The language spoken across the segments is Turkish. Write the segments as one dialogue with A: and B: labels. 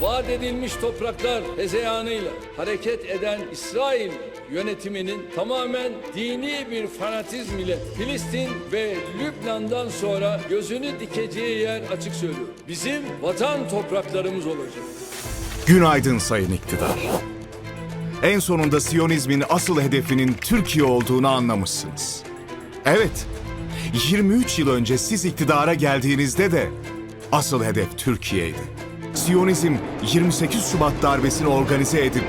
A: vaat edilmiş topraklar hezeyanıyla hareket eden İsrail yönetiminin tamamen dini bir fanatizm ile Filistin ve Lübnan'dan sonra gözünü dikeceği yer açık söylüyor. Bizim vatan topraklarımız olacak.
B: Günaydın sayın iktidar. En sonunda Siyonizmin asıl hedefinin Türkiye olduğunu anlamışsınız. Evet, 23 yıl önce siz iktidara geldiğinizde de asıl hedef Türkiye'ydi. Siyonizm 28 Şubat darbesini organize edip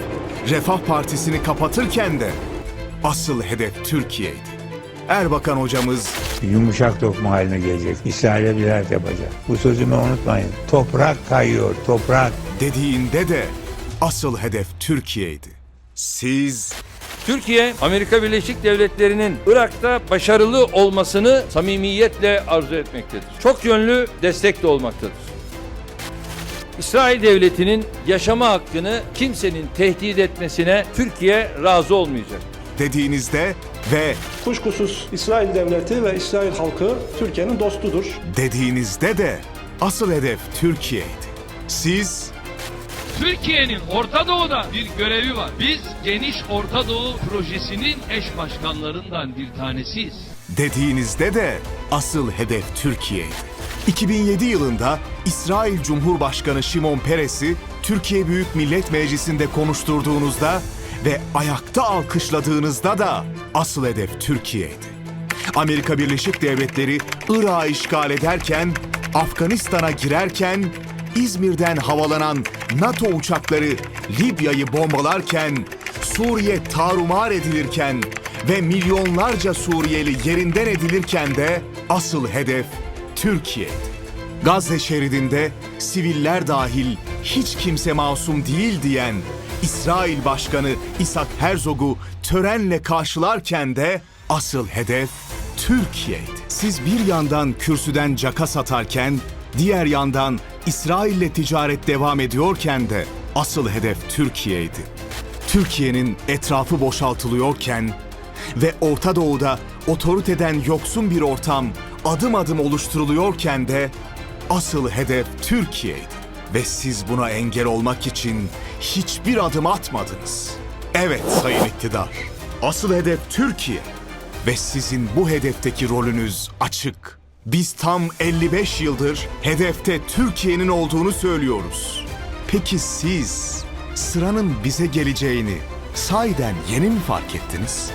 B: Refah Partisi'ni kapatırken de asıl hedef Türkiye'ydi. Erbakan hocamız
C: yumuşak dokma haline gelecek. İsrail'e birer yapacak. Bu sözümü unutmayın. Toprak kayıyor, toprak.
B: dediğinde de asıl hedef Türkiye'ydi. Siz
A: Türkiye, Amerika Birleşik Devletleri'nin Irak'ta başarılı olmasını samimiyetle arzu etmektedir. Çok yönlü destek de olmaktadır. İsrail Devleti'nin yaşama hakkını kimsenin tehdit etmesine Türkiye razı olmayacak.
B: dediğinizde ve
D: Kuşkusuz İsrail devleti ve İsrail halkı Türkiye'nin dostudur.
B: dediğinizde de asıl hedef Türkiye'ydi. Siz
E: Türkiye'nin Orta Doğu'da bir görevi var. Biz Geniş Orta Doğu Projesi'nin eş başkanlarından bir tanesiyiz.
B: dediğinizde de asıl hedef Türkiye'ydi. 2007 yılında İsrail Cumhurbaşkanı Şimon Peres'i Türkiye Büyük Millet Meclisi'nde konuşturduğunuzda ve ayakta alkışladığınızda da asıl hedef Türkiye'ydi. Amerika Birleşik Devletleri Irak'ı işgal ederken, Afganistan'a girerken, İzmir'den havalanan NATO uçakları Libya'yı bombalarken, Suriye tarumar edilirken ve milyonlarca Suriyeli yerinden edilirken de asıl hedef Türkiye'ydi. Gazze şeridinde siviller dahil hiç kimse masum değil diyen İsrail Başkanı İshak Herzog'u törenle karşılarken de asıl hedef Türkiye'ydi. Siz bir yandan kürsüden caka satarken, diğer yandan İsrail'le ticaret devam ediyorken de asıl hedef Türkiye'ydi. Türkiye'nin etrafı boşaltılıyorken ve Orta Doğu'da otoriteden yoksun bir ortam adım adım oluşturuluyorken de asıl hedef Türkiye'ydi. Ve siz buna engel olmak için hiçbir adım atmadınız. Evet sayın iktidar, asıl hedef Türkiye ve sizin bu hedefteki rolünüz açık. Biz tam 55 yıldır hedefte Türkiye'nin olduğunu söylüyoruz. Peki siz sıranın bize geleceğini sahiden yeni mi fark ettiniz?